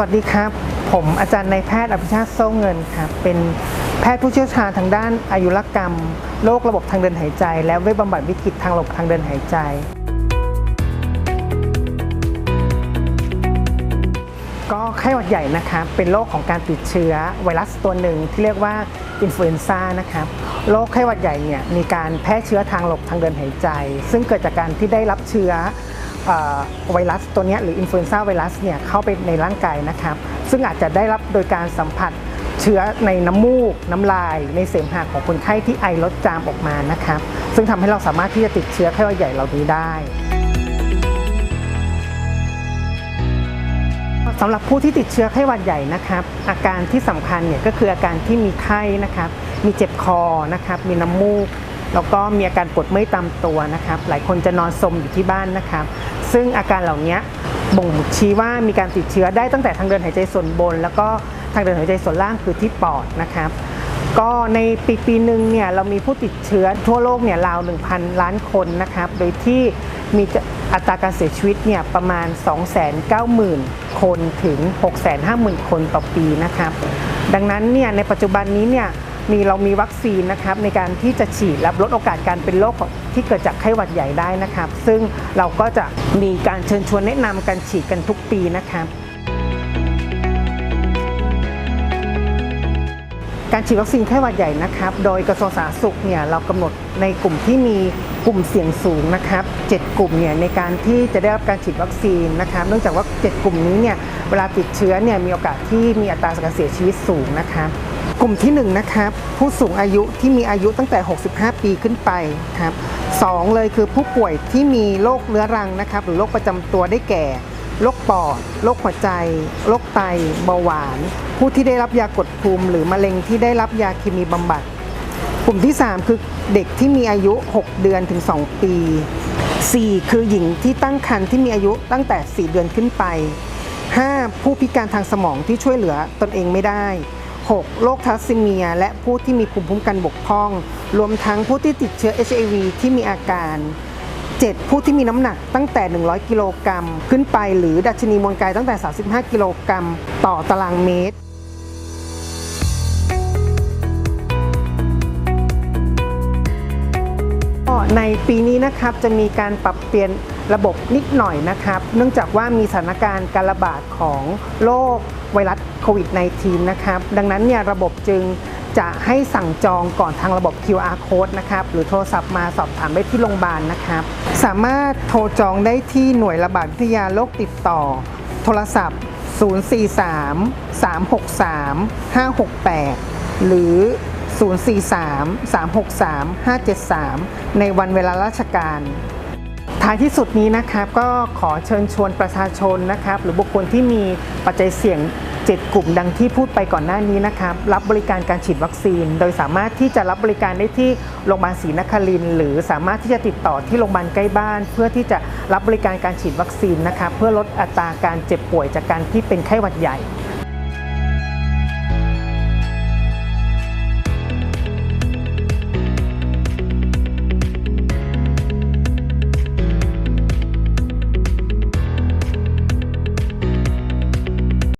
สวัสดีครับ ผมอาจารย์นายแพทย์อภิชาติโซ่เงินครับเป็นแพทย์ผู้เชี่ยวชาญทางด้านอายุรกรรมโรคระบบทางเดินหายใจ และเวชบำบัดวิกฤตทางระบบทางเดินหายใจ ก็ไข้หวัดใหญ่นะครับเป็นโรคของการติดเชื้อไวรัสตัวหนึ่งที่เรียกว่าอินฟลูเอนซ่านะครับโรคไข้หวัดใหญ่เนี่ยมีการแพร่เชื้อทางระบบทางเดินหายใจ ซึ่งเกิดจากการที่ได้รับเชื้อ ไวรัสตัวนี้หรืออินฟลูเอนซ่าไวรัสเนี่ยเข้าไปในร่างกายนะครับ ซึ่งอาจจะได้รับโดยการสัมผัสเชื้อในน้ำมูก น้ำลาย ในเสมหะของคนไข้ที่ไอลดจามออกมานะครับ ซึ่งทำให้เราสามารถที่จะติดเชื้อไข้หวัดใหญ่เหล่านี้ได้สำหรับผู้ที่ติดเชื้อไข้หวัดใหญ่นะครับ อาการที่สำคัญเนี่ยก็คืออาการที่มีไข้นะครับ มีเจ็บคอนะครับ มีน้ำมูก แล้วก็มีอาการปวดเมื่อยตามตัวนะครับ หลายคนจะนอนสมอยู่ที่บ้านนะครับ ซึ่งอาการเหล่านี้บ่งชี้ว่ามีการติดเชื้อได้ตั้งแต่ทางเดินหายใจส่วนบน แล้วก็ทางเดินหายใจส่วนล่างคือที่ปอดนะครับ ก็ในปีปีหนึ่งเนี่ยเรามีผู้ติดเชื้อทั่วโลกเนี่ยราว 1,000 ล้านคนนะครับ โดยที่มีอัตราการเสียชีวิตเนี่ยประมาณ 290,000 คนถึง 650,000 คนต่อปีนะครับ ดังนั้นเนี่ยในปัจจุบันนี้เนี่ย มีเรามีวัคซีนนะครับในการที่จะฉีดและลดโอกาสการเป็นโรคที่เกิดจากไข้หวัดใหญ่ได้นะครับ ซึ่งเราก็จะมีการเชิญชวนแนะนำการฉีดกันทุกปีนะครับการฉีดวัคซีนไข้หวัดใหญ่นะครับ โดยกระทรวงสาธารณสุขเนี่ยเรากำหนดในกลุ่มที่มีกลุ่มเสี่ยงสูงนะครับ 7 กลุ่มเนี่ยในการที่จะได้รับการฉีดวัคซีนนะครับ เนื่องจากว่า 7 กลุ่มนี้เนี่ยเวลาติดเชื้อเนี่ยมีโอกาสที่มีอัตราการเสียชีวิตสูงนะครับ กลุ่มที่1นะครับผู้สูงอายุที่มีอายุตั้งแต่ 65 ปีขึ้นไปครับสองเลยคือผู้ป่วยที่มีโรคเรื้อรังนะครับ หรือโรคประจำตัวได้แก่โรคปอดโรคหัวใจโรคไตเบาหวาน ผู้ที่ได้รับยากดภูมิ หรือมะเร็งที่ได้รับยาเคมีบำบัด กลุ่มที่ 3 คือเด็กที่มีอายุ 6 เดือนถึง 2 ปี 4 คือหญิงที่ตั้งครรภ์ที่มีอายุตั้งแต่ 4 เดือนขึ้นไป 5. ผู้พิการทางสมองที่ช่วยเหลือตนเองไม่ได้ 6. โรคทาสซีเมีย และผู้ที่มีภูมิคุ้มกันบกพร่อง รวมทั้งผู้ที่ติดเชื้อ HIV ที่มีอาการ 7 ผู้ที่มีน้ำหนักตั้งแต่ 100 กิโลกรัมขึ้นไปหรือดัชนีมวลกายตั้งแต่ 35 กิโลกรัมต่อตารางเมตรในปีนี้นะครับจะมีการปรับเปลี่ยน ระบบนิดหน่อยนะครับ เนื่องจากว่ามีสถานการณ์การระบาดของโรคไวรัสโควิด -19 นะครับ ดังนั้นเนี่ยระบบจึงจะให้สั่งจองก่อนทางระบบ QR code นะครับ หรือโทรศัพท์มาสอบถามได้ที่โรงพยาบาลนะครับ สามารถโทรจองได้ที่หน่วยระบาดวิทยาโรคติดต่อ โทรศัพท์ 043 363 568 หรือ 043 363 573 ในวันเวลาราชการ ท้ายที่สุดนี้นะครับก็ขอเชิญชวนประชาชนนะครับหรือบุคคลที่มีปัจจัยเสี่ยง 7 กลุ่มดังที่พูดไปก่อนหน้านี้นะครับรับบริการการฉีดวัคซีน โดยสามารถที่จะรับบริการได้ที่โรงพยาบาลศรีนครินหรือสามารถที่จะติดต่อที่โรงพยาบาลใกล้บ้าน เพื่อที่จะรับบริการการฉีดวัคซีนนะครับเพื่อลดอัตราการเจ็บป่วยจากการที่เป็นไข้หวัดใหญ่